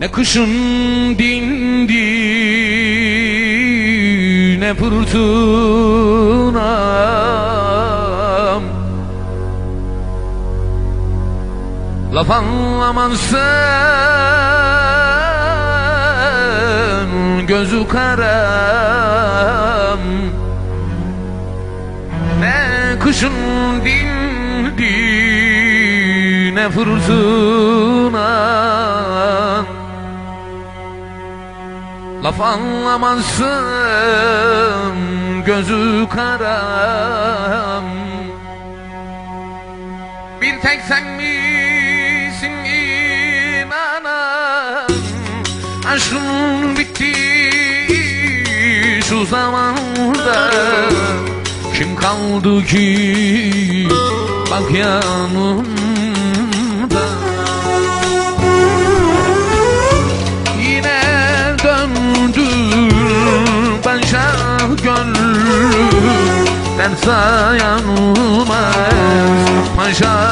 Ne kışın dindi ne fırtına Laf anlaman sen gözü karam Ne kışın dindi ne fırtına. Laf anlamazsın gözü karam Bir tek sen misin Aşkın bitti şu zamanda. Kim kaldı ki bak yanımda? Yine döndüm başa gönlüm. Derse yanılmaz paşa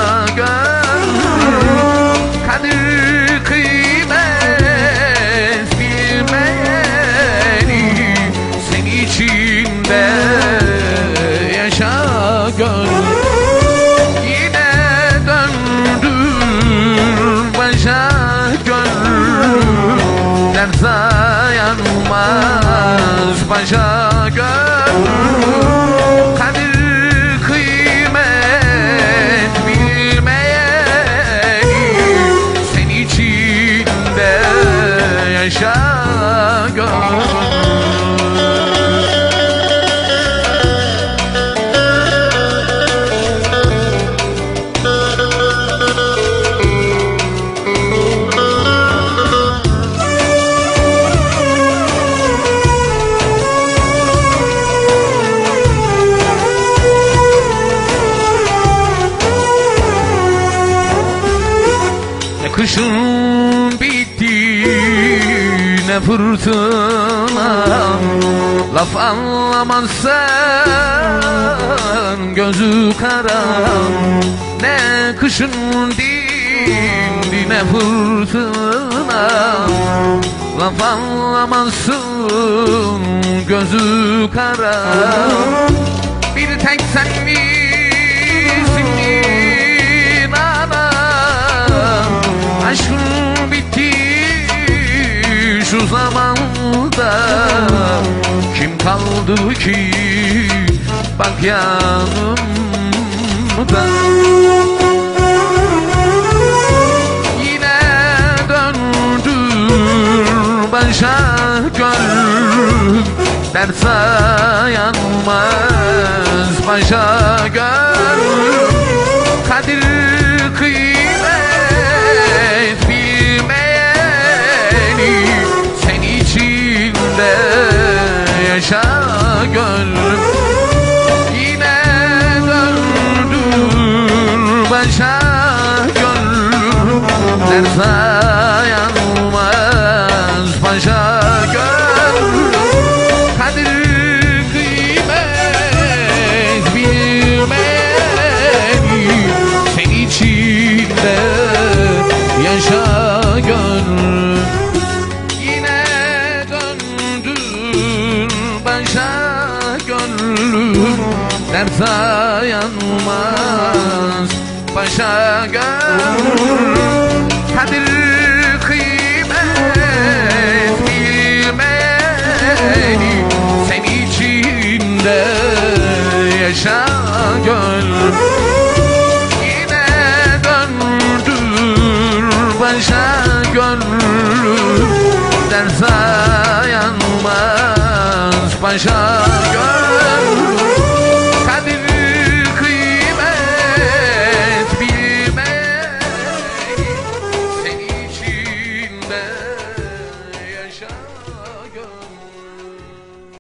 gönlüm Kadir kıymet bilmeyeni Sen içinde yaşa kışın bitti ne fırtına Laf anlaman sen gözü kara. Ne kışın dindi ne fırtına Laf anlamazsın gözü kara. Bir tek sen şu zamanda Kim kaldı ki? Bak yanımda. Yine döndür başa gönlüm. Derse yanmaz başa döndür başa gönlüm Derse yanmaz paşa gönlüm Kadir kıymet bilmeyeni Sen içinde yaşa gönlüm. Yine döndür başa gönlüm. Derse yanmaz başa gönlüm Kadir kıymet bilmeyeni Sen içinde yaşa gönlüm. Yine döndür başa gönlüm. Derse yanmaz başa